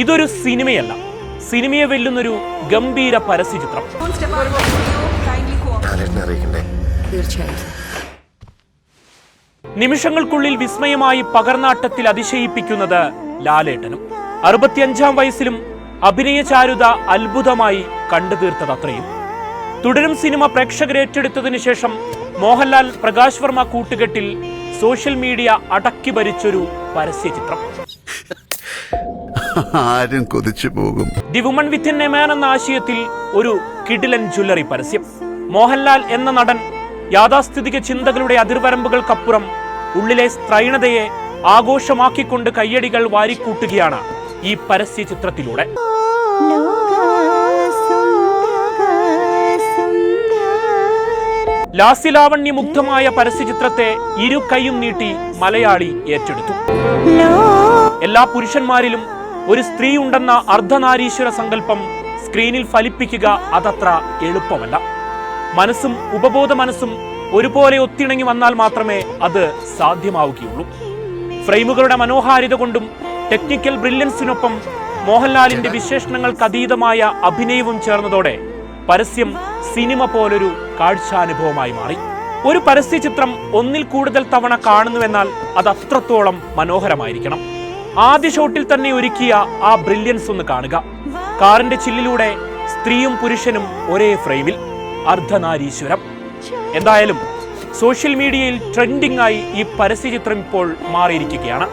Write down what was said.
ഇതൊരു സിനിമയല്ല. സിനിമയെ വെല്ലുന്നൊരു ഗംഭീര പരസ്യചിത്രം. ചിത്രം നിമിഷങ്ങൾക്കുള്ളിൽ വിസ്മയമായി പകർന്നാട്ടത്തിൽ അതിശയിപ്പിക്കുന്നത് ലാലേട്ടനും. അറുപത്തിയഞ്ചാം വയസ്സിലും അഭിനയ ചാരുത അത്ഭുതമായി കണ്ടു തീർത്തതത്രയും തുടരും സിനിമ പ്രേക്ഷകർ ഏറ്റെടുത്തതിനു ശേഷം മോഹൻലാൽ പ്രകാശ് വർമ്മ കൂട്ടുകെട്ടിൽ സോഷ്യൽ മീഡിയ അടക്കി ഭരിച്ചൊരു പരസ്യചിത്രം. ആരും കൊതിച്ചു പോകും. The woman with a man എന്ന ആശയത്തിൽ ഒരു കിടിലൻ ജ്വല്ലറി പരസ്യം. മോഹൻലാൽ എന്ന നടൻ യാഥാസ്ഥിതിക ചിന്തകളുടെ അതിർവരമ്പുകൾക്കപ്പുറം ഉള്ളിലെ സ്ത്രൈണതയെ ആഘോഷമാക്കിക്കൊണ്ട് കയ്യടികൾ വാരിക്കൂട്ടുകയാണ് ഈ പരസ്യ ചിത്രത്തിലൂടെ. ലാസ്യലാവണ്യ മുഗ്ധമായ പരസ്യചിത്രത്തെ ഇരു കൈയും നീട്ടി മലയാളി ഏറ്റെടുത്തു. എല്ലാ പുരുഷന്മാരിലും ഒരു സ്ത്രീ ഉണ്ടെന്ന അർദ്ധനാരീശ്വര സങ്കല്പം സ്ക്രീനിൽ ഫലിപ്പിക്കുക അതത്ര എളുപ്പമല്ല. മനസ്സും ഉപബോധ മനസ്സും ഒരുപോലെ ഒത്തിണങ്ങി വന്നാൽ മാത്രമേ അത് സാധ്യമാവുകയുള്ളൂ. ഫ്രെയിമുകളുടെ മനോഹാരിത കൊണ്ടും ടെക്നിക്കൽ ബ്രില്യൻസിനൊപ്പം മോഹൻലാലിന്റെ വിശേഷണങ്ങൾക്ക് അതീതമായ അഭിനയവും ചേർന്നതോടെ പരസ്യം സിനിമ പോലൊരു കാഴ്ചാനുഭവമായി മാറി. ഒരു പരസ്യ ചിത്രം ഒന്നിൽ കൂടുതൽ തവണ കാണുന്നുവെന്നാൽ അത് അത്രത്തോളം മനോഹരമായിരിക്കണം. ആദ്യ ഷോട്ടിൽ തന്നെ ഒരുക്കിയ ആ ബ്രില്യൻസ് ഒന്ന് കാണുക. കാറിന്റെ ചില്ലിലൂടെ സ്ത്രീയും പുരുഷനും ഒരേ ഫ്രെയിമിൽ. അർദ്ധനാരീശ്വരം. എന്തായാലും സോഷ്യൽ മീഡിയയിൽ ട്രെൻഡിംഗ് ആയി ഈ പരസ്യ ചിത്രം ഇപ്പോൾ മാറിയിരിക്കുകയാണ്.